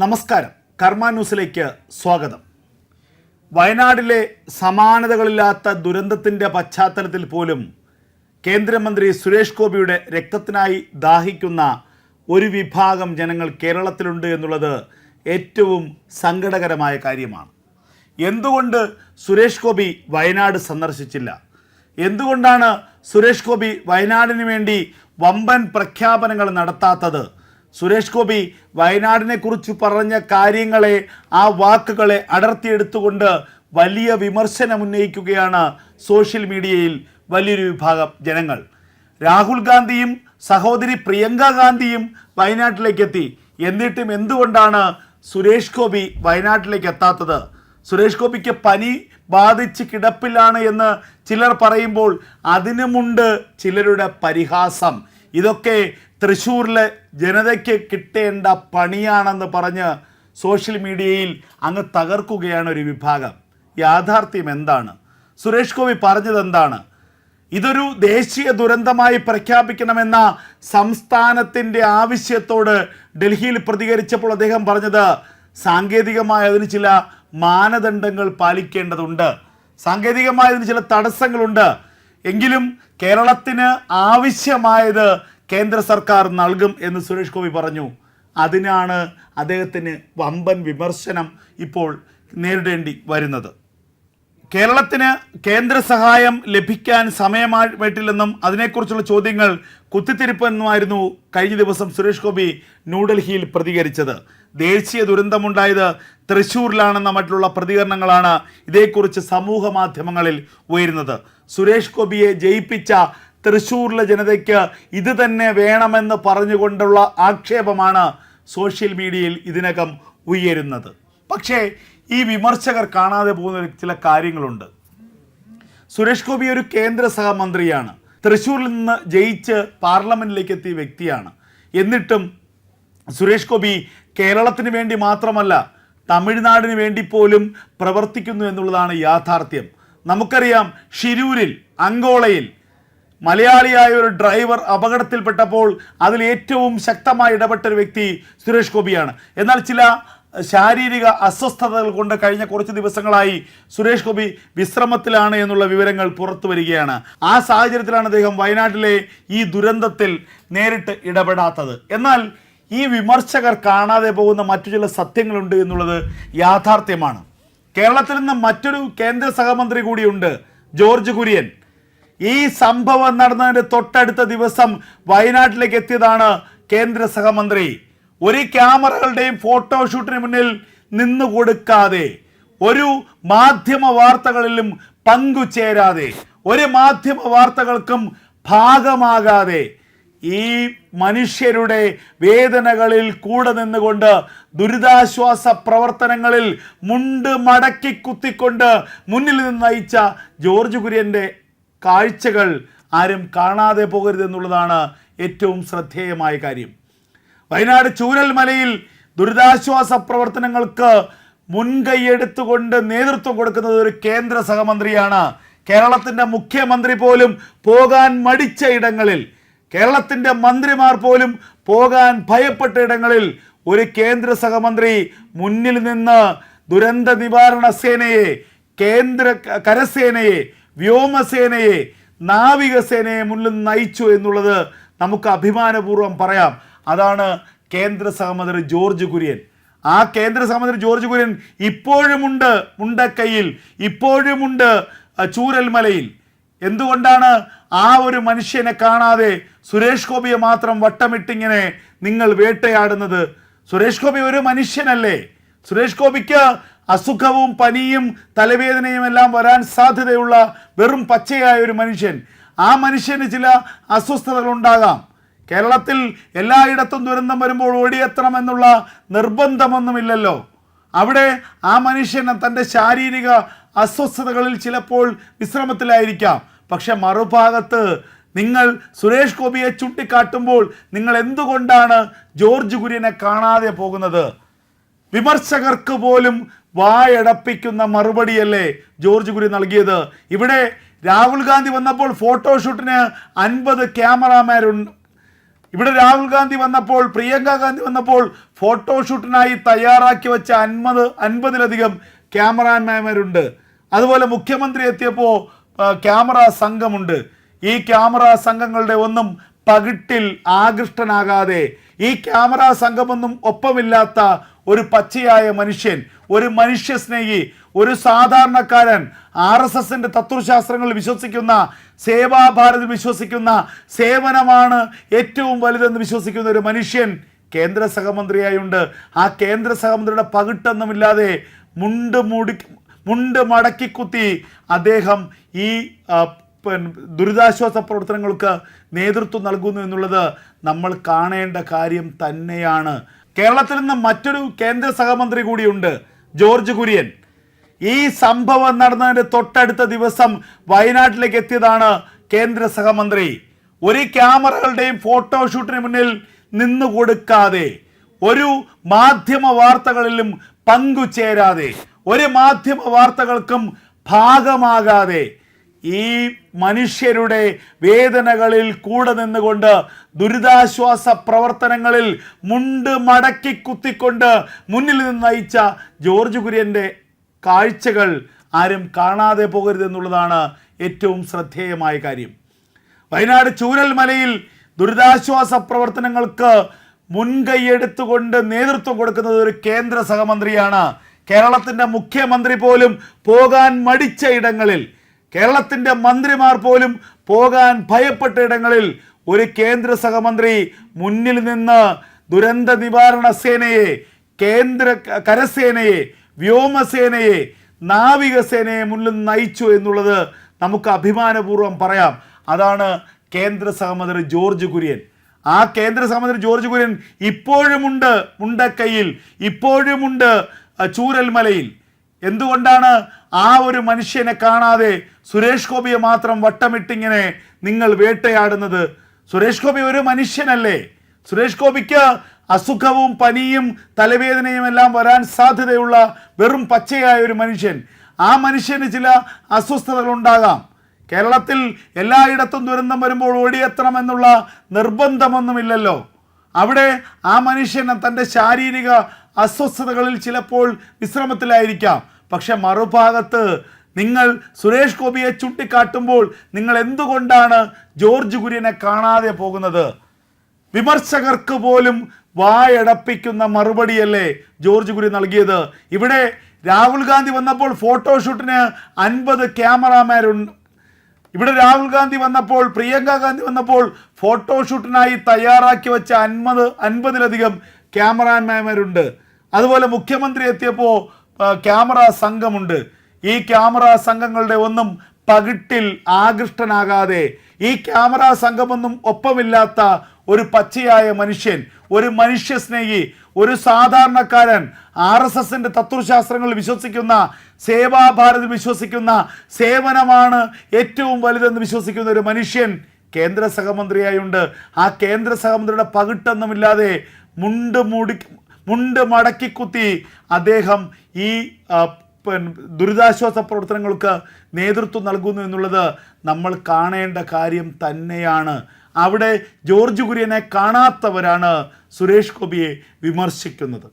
നമസ്കാരം. കർമ്മ ന്യൂസിലേക്ക് സ്വാഗതം. വയനാടിലെ സമാനതകളില്ലാത്ത ദുരന്തത്തിന്റെ പശ്ചാത്തലത്തിൽ പോലും കേന്ദ്രമന്ത്രി സുരേഷ് ഗോപിയുടെ രക്തത്തിനായി ദാഹിക്കുന്ന ഒരു വിഭാഗം ജനങ്ങൾ കേരളത്തിലുണ്ട് എന്നുള്ളത് ഏറ്റവും സങ്കടകരമായ കാര്യമാണ്. എന്തുകൊണ്ട് സുരേഷ് ഗോപി വയനാട് സന്ദർശിച്ചില്ല? എന്തുകൊണ്ടാണ് സുരേഷ് ഗോപി വയനാടിന് വേണ്ടി വമ്പൻ പ്രഖ്യാപനങ്ങൾ നടത്താത്തത്? സുരേഷ് ഗോപി വയനാടിനെ കുറിച്ച് പറഞ്ഞ കാര്യങ്ങളെ ആ വാക്കുകളെ അടർത്തിയെടുത്തുകൊണ്ട് വലിയ വിമർശനം ഉന്നയിക്കുകയാണ് സോഷ്യൽ മീഡിയയിൽ വലിയൊരു വിഭാഗം ജനങ്ങൾ. രാഹുൽ ഗാന്ധിയും സഹോദരി പ്രിയങ്ക ഗാന്ധിയും വയനാട്ടിലേക്ക് എത്തി എന്നിട്ടും എന്തുകൊണ്ടാണ് സുരേഷ് ഗോപി വയനാട്ടിലേക്ക് എത്താത്തത് സുരേഷ് ഗോപിക്ക് പനി ബാധിച്ച് കിടപ്പിലാണ് എന്ന് ചിലർ പറയുമ്പോൾ അതിനുമുണ്ട് ചിലരുടെ പരിഹാസം. ഇതൊക്കെ തൃശ്ശൂരിലെ ജനതയ്ക്ക് കിട്ടേണ്ട പണിയാണെന്ന് പറഞ്ഞ് സോഷ്യൽ മീഡിയയിൽ അങ്ങ് തകർക്കുകയാണ് ഒരു വിഭാഗം. യാഥാർത്ഥ്യം എന്താണ്? സുരേഷ് ഗോപി പറഞ്ഞത് എന്താണ്? ഇതൊരു ദേശീയ ദുരന്തമായി പ്രഖ്യാപിക്കണമെന്ന സംസ്ഥാനത്തിന്റെ ആവശ്യത്തോട് ഡൽഹിയിൽ പ്രതികരിച്ചപ്പോൾ അദ്ദേഹം പറഞ്ഞത് സാങ്കേതികമായ അതിന് ചില മാനദണ്ഡങ്ങൾ പാലിക്കേണ്ടതുണ്ട്. സാങ്കേതികമായ അതിന് ചില തടസ്സങ്ങളുണ്ട്. എങ്കിലും കേരളത്തിന് ആവശ്യമായത് കേന്ദ്ര സർക്കാർ നൽകും എന്ന് സുരേഷ് ഗോപി പറഞ്ഞു. അതിനാണ് അദ്ദേഹത്തിന് വമ്പൻ വിമർശനം ഇപ്പോൾ നേരിടേണ്ടി വരുന്നത്. കേരളത്തിന് കേന്ദ്ര സഹായം ലഭിക്കാൻ സമയമായിട്ടില്ലെന്നും അതിനെക്കുറിച്ചുള്ള ചോദ്യങ്ങൾ കുത്തിത്തിരിപ്പെന്നുമായിരുന്നു കഴിഞ്ഞ ദിവസം സുരേഷ് ഗോപി ന്യൂഡൽഹിയിൽ പ്രതികരിച്ചത്. ദേശീയ ദുരന്തമുണ്ടായത് തൃശ്ശൂരിലാണെന്ന മറ്റുള്ള പ്രതികരണങ്ങളാണ് ഇതേക്കുറിച്ച് സമൂഹ മാധ്യമങ്ങളിൽ ഉയരുന്നത്. സുരേഷ് ഗോപിയെ ജയിപ്പിച്ച തൃശ്ശൂരിലെ ജനതയ്ക്ക് ഇത് തന്നെ വേണമെന്ന് പറഞ്ഞുകൊണ്ടുള്ള ആക്ഷേപമാണ് സോഷ്യൽ മീഡിയയിൽ ഇതിനകം ഉയരുന്നത്. പക്ഷേ ഈ വിമർശകർ കാണാതെ പോകുന്ന ചില കാര്യങ്ങളുണ്ട്. സുരേഷ് ഗോപി ഒരു കേന്ദ്ര സഹമന്ത്രിയാണ്. തൃശ്ശൂരിൽ നിന്ന് ജയിച്ച് പാർലമെന്റിലേക്ക് എത്തിയ വ്യക്തിയാണ്. എന്നിട്ടും സുരേഷ് ഗോപി കേരളത്തിന് വേണ്ടി മാത്രമല്ല തമിഴ്നാടിന് വേണ്ടി പോലും പ്രവർത്തിക്കുന്നു എന്നുള്ളതാണ് യാഥാർത്ഥ്യം. നമുക്കറിയാം ഷിരൂരിൽ അങ്കോളയിൽ മലയാളിയായ ഒരു ഡ്രൈവർ അപകടത്തിൽപ്പെട്ടപ്പോൾ അതിൽ ഏറ്റവും ശക്തമായി ഇടപെട്ട ഒരു വ്യക്തി സുരേഷ് ഗോപിയാണ്. എന്നാൽ ചില ശാരീരിക അസ്വസ്ഥതകൾ കൊണ്ട് കഴിഞ്ഞ കുറച്ച് ദിവസങ്ങളായി സുരേഷ് ഗോപി വിശ്രമത്തിലാണ് എന്നുള്ള വിവരങ്ങൾ പുറത്തു വരികയാണ്. ആ സാഹചര്യത്തിലാണ് അദ്ദേഹം വയനാട്ടിലെ ഈ ദുരന്തത്തിൽ നേരിട്ട് ഇടപെടാത്തത്. എന്നാൽ ഈ വിമർശകർ കാണാതെ പോകുന്ന മറ്റു ചില സത്യങ്ങളുണ്ട് എന്നുള്ളത് യാഥാർത്ഥ്യമാണ്. കേരളത്തിൽ നിന്ന് മറ്റൊരു കേന്ദ്ര സഹമന്ത്രി കൂടിയുണ്ട് ജോർജ് കുര്യൻ. ഈ സംഭവം നടന്നതിന്റെ തൊട്ടടുത്ത ദിവസം വയനാട്ടിലേക്ക് എത്തിയതാണ് കേന്ദ്ര സഹമന്ത്രി. ഒരു ക്യാമറകളുടെയും ഫോട്ടോഷൂട്ടിന് മുന്നിൽ നിന്നു കൊടുക്കാതെ ഒരു മാധ്യമ വാർത്തകളിലും പങ്കുചേരാതെ ഒരു മാധ്യമ വാർത്തകൾക്കും ഭാഗമാകാതെ ഈ മനുഷ്യരുടെ വേദനകളിൽ കൂടെ നിന്നുകൊണ്ട് ദുരിതാശ്വാസ പ്രവർത്തനങ്ങളിൽ മുണ്ട് മടക്കി കുത്തിക്കൊണ്ട് മുന്നിൽ നിന്ന് നയിച്ച ജോർജ് കുര്യന്റെ കാഴ്ചകൾ ആരും കാണാതെ പോകരുതെന്നുള്ളതാണ് ഏറ്റവും ശ്രദ്ധേയമായ കാര്യം. വയനാട് ചൂരൽമലയിൽ ദുരിതാശ്വാസ പ്രവർത്തനങ്ങൾക്ക് മുൻകൈയെടുത്തുകൊണ്ട് നേതൃത്വം കൊടുക്കുന്നത് ഒരു കേന്ദ്ര സഹമന്ത്രിയാണ്. കേരളത്തിന്റെ മുഖ്യമന്ത്രി പോലും പോകാൻ മടിച്ച ഇടങ്ങളിൽ കേരളത്തിന്റെ മന്ത്രിമാർ പോലും പോകാൻ ഭയപ്പെട്ട ഇടങ്ങളിൽ ഒരു കേന്ദ്ര സഹമന്ത്രി മുന്നിൽ നിന്ന് ദുരന്ത നിവാരണ സേനയെ കേന്ദ്ര കരസേനയെ വ്യോമസേനയെ നാവികസേനയെ മുന്നിൽ നയിച്ചു എന്നുള്ളത് നമുക്ക് അഭിമാനപൂർവം പറയാം. അതാണ് കേന്ദ്ര സഹമന്ത്രി ജോർജ് കുര്യൻ. ആ കേന്ദ്ര സഹമന്ത്രി ജോർജ് കുര്യൻ ഇപ്പോഴുമുണ്ട് മുണ്ടക്കൈയിൽ ഇപ്പോഴുമുണ്ട് ചൂരൽമലയിൽ. എന്തുകൊണ്ടാണ് ആ ഒരു മനുഷ്യനെ കാണാതെ സുരേഷ് ഗോപിയെ മാത്രം വട്ടമിട്ടിങ്ങനെ നിങ്ങൾ വേട്ടയാടുന്നത്? സുരേഷ് ഗോപി ഒരു മനുഷ്യനല്ലേ? സുരേഷ് ഗോപിക്ക് അസുഖവും പനിയും തലവേദനയും എല്ലാം വരാൻ സാധ്യതയുള്ള വെറും പച്ചയായ ഒരു മനുഷ്യൻ. ആ മനുഷ്യന് ചില അസ്വസ്ഥതകൾ ഉണ്ടാകാം കേരളത്തിൽ എല്ലായിടത്തും ദുരന്തം വരുമ്പോൾ ഓടിയെത്തണമെന്നുള്ള നിർബന്ധമൊന്നുമില്ലല്ലോ. അവിടെ ആ മനുഷ്യൻ തന്റെ ശാരീരിക അസ്വസ്ഥതകളിൽ ചിലപ്പോൾ വിശ്രമത്തിലായിരിക്കാം. പക്ഷെ മറുഭാഗത്ത് നിങ്ങൾ സുരേഷ് ഗോപിയെ ചൂണ്ടിക്കാട്ടുമ്പോൾ നിങ്ങൾ എന്തുകൊണ്ടാണ് ജോർജ് കുര്യനെ കാണാതെ പോകുന്നത്? വിമർശകർക്ക് പോലും വായടപ്പിക്കുന്ന മറുപടിയല്ലേ ജോർജ് കുര്യൻ നൽകിയത്? ഇവിടെ രാഹുൽ ഗാന്ധി വന്നപ്പോൾ ഫോട്ടോഷൂട്ടിന് അൻപത് ക്യാമറാമാരുണ്ട്. ഇവിടെ രാഹുൽ ഗാന്ധി വന്നപ്പോൾ പ്രിയങ്ക ഗാന്ധി വന്നപ്പോൾ ഫോട്ടോഷൂട്ടിനായി തയ്യാറാക്കി വെച്ച അൻപത് അൻപതിലധികം ക്യാമറാമാരുണ്ട്. അതുപോലെ മുഖ്യമന്ത്രി എത്തിയപ്പോൾ ക്യാമറ സംഘമുണ്ട്. ഈ ക്യാമറ സംഘങ്ങളുടെ ഒന്നും പകിട്ടിൽ ആകൃഷ്ടനാകാതെ ഈ ക്യാമറ സംഘമൊന്നും ഒപ്പമില്ലാത്ത ഒരു പച്ചയായ മനുഷ്യൻ ഒരു മനുഷ്യ സ്നേഹി ഒരു സാധാരണക്കാരൻ. ആർ എസ് എസിന്റെ തത്വശാസ്ത്രങ്ങളിൽ വിശ്വസിക്കുന്ന സേവാഭാരതിൽ വിശ്വസിക്കുന്ന സേവനമാണ് ഏറ്റവും വലുതെന്ന് വിശ്വസിക്കുന്ന ഒരു മനുഷ്യൻ കേന്ദ്ര സഹമന്ത്രിയായുണ്ട്. ആ കേന്ദ്ര സഹമന്ത്രിയുടെ പകിട്ടൊന്നുമില്ലാതെ മുണ്ട് മുടി മുണ്ട് മടക്കിക്കുത്തി അദ്ദേഹം ഈ ദുരിതാശ്വാസ പ്രവർത്തനങ്ങൾക്ക് നേതൃത്വം നൽകുന്നു എന്നുള്ളത് നമ്മൾ കാണേണ്ട കാര്യം തന്നെയാണ്. കേരളത്തിൽ നിന്ന് മറ്റൊരു കേന്ദ്ര സഹമന്ത്രി കൂടിയുണ്ട് ജോർജ് കുര്യൻ. ഈ സംഭവം നടന്നതിന്റെ തൊട്ടടുത്ത ദിവസം വയനാട്ടിലേക്ക് എത്തിയതാണ് കേന്ദ്ര സഹമന്ത്രി. ഒരു ക്യാമറകളുടെയും ഫോട്ടോഷൂട്ടിന് മുന്നിൽ നിന്നു കൊടുക്കാതെ ഒരു മാധ്യമ വാർത്തകളിലും പങ്കുചേരാതെ ഒരു മാധ്യമ വാർത്തകൾക്കും ഭാഗമാകാതെ ഈ മനുഷ്യരുടെ വേദനകളിൽ കൂടെ നിന്നുകൊണ്ട് ദുരിതാശ്വാസ പ്രവർത്തനങ്ങളിൽ മുണ്ട് മടക്കി കുത്തിക്കൊണ്ട് മുന്നിൽ നിന്ന് നയിച്ച ജോർജ് കുര്യന്റെ കാഴ്ചകൾ ആരും കാണാതെ പോകരുതെന്നുള്ളതാണ് ഏറ്റവും ശ്രദ്ധേയമായ കാര്യം. വയനാട് ചൂരൽ മലയിൽ ദുരിതാശ്വാസ പ്രവർത്തനങ്ങൾക്ക് മുൻകൈയെടുത്തുകൊണ്ട് നേതൃത്വം കൊടുക്കുന്നത് ഒരു കേന്ദ്ര സഹമന്ത്രിയാണ്. കേരളത്തിന്റെ മുഖ്യമന്ത്രി പോലും പോകാൻ മടിച്ച ഇടങ്ങളിൽ കേരളത്തിന്റെ മന്ത്രിമാർ പോലും പോകാൻ ഭയപ്പെട്ട ഇടങ്ങളിൽ ഒരു കേന്ദ്ര സഹമന്ത്രി മുന്നിൽ നിന്ന് ദുരന്ത നിവാരണ സേനയെ കേന്ദ്ര കരസേനയെ വ്യോമസേനയെ നാവികസേനയെ മുന്നിൽ നയിച്ചു എന്നുള്ളത് നമുക്ക് അഭിമാനപൂർവം പറയാം. അതാണ് കേന്ദ്ര സഹമന്ത്രി ജോർജ് കുര്യൻ. ആ കേന്ദ്ര സഹമന്ത്രി ജോർജ് കുര്യൻ ഇപ്പോഴുമുണ്ട് മുണ്ടക്കൈയിൽ ഇപ്പോഴുമുണ്ട് ചൂരൽമലയിൽ. എന്തുകൊണ്ടാണ് ആ ഒരു മനുഷ്യനെ കാണാതെ സുരേഷ് ഗോപിയെ മാത്രം വട്ടമിട്ടിങ്ങനെ നിങ്ങൾ വേട്ടയാടുന്നത്? സുരേഷ് ഗോപി ഒരു മനുഷ്യനല്ലേ? സുരേഷ് ഗോപിക്ക് അസുഖവും പനിയും തലവേദനയും എല്ലാം വരാൻ സാധ്യതയുള്ള വെറും പച്ചയായ ഒരു മനുഷ്യൻ. ആ മനുഷ്യന് ചില അസ്വസ്ഥതകൾ ഉണ്ടാകാം. കേരളത്തിൽ എല്ലായിടത്തും ദുരന്തം വരുമ്പോൾ ഓടിയെത്തണമെന്നുള്ള നിർബന്ധമൊന്നുമില്ലല്ലോ. അവിടെ ആ മനുഷ്യൻ തന്റെ ശാരീരിക അസ്വസ്ഥതകളിൽ ചിലപ്പോൾ വിശ്രമത്തിലായിരിക്കാം. പക്ഷെ മറുഭാഗത്ത് നിങ്ങൾ സുരേഷ് ഗോപിയെ ചൂണ്ടിക്കാട്ടുമ്പോൾ നിങ്ങൾ എന്തുകൊണ്ടാണ് ജോർജ് കുര്യനെ കാണാതെ പോകുന്നത്? വിമർശകർക്ക് പോലും വായടപ്പിക്കുന്ന മറുപടിയല്ലേ ജോർജ് കുര്യൻ നൽകിയത്? ഇവിടെ രാഹുൽ ഗാന്ധി വന്നപ്പോൾ ഫോട്ടോഷൂട്ടിന് അൻപത് ക്യാമറാമാരുണ്ട്. ഇവിടെ രാഹുൽ ഗാന്ധി വന്നപ്പോൾ പ്രിയങ്ക ഗാന്ധി വന്നപ്പോൾ ഫോട്ടോഷൂട്ടിനായി തയ്യാറാക്കി വെച്ച അൻപത് അൻപതിലധികം ക്യാമറാമാൻമാരുണ്ട് അതുപോലെ മുഖ്യമന്ത്രി എത്തിയപ്പോൾ ക്യാമറ സംഘമുണ്ട്. ഈ ക്യാമറ സംഘങ്ങളുടെ ഒന്നും പകിട്ടിൽ ആകൃഷ്ടനാകാതെ ഈ ക്യാമറ സംഘമൊന്നും ഒപ്പമില്ലാത്ത ഒരു പച്ചയായ മനുഷ്യൻ ഒരു മനുഷ്യ സ്നേഹി ഒരു സാധാരണക്കാരൻ ആർ എസ് എസിന്റെ തത്വശാസ്ത്രങ്ങളിൽ വിശ്വസിക്കുന്ന സേവാഭാരതി വിശ്വസിക്കുന്ന സേവനമാണ് ഏറ്റവും വലുതെന്ന് വിശ്വസിക്കുന്ന ഒരു മനുഷ്യൻ കേന്ദ്ര സഹമന്ത്രിയായുണ്ട്. ആ കേന്ദ്ര സഹമന്ത്രിയുടെ പകിട്ടൊന്നുമില്ലാതെ മുണ്ട് മൂടി മുണ്ട് മടക്കിക്കുത്തി അദ്ദേഹം ഈ ദുരിതാശ്വാസ പ്രവർത്തനങ്ങൾക്ക് നേതൃത്വം നൽകുന്നു എന്നുള്ളത് നമ്മൾ കാണേണ്ട കാര്യം തന്നെയാണ്. അവിടെ ജോർജ് കുര്യനെ കാണാത്തവരാണ് സുരേഷ് ഗോപിയെ വിമർശിക്കുന്നത്.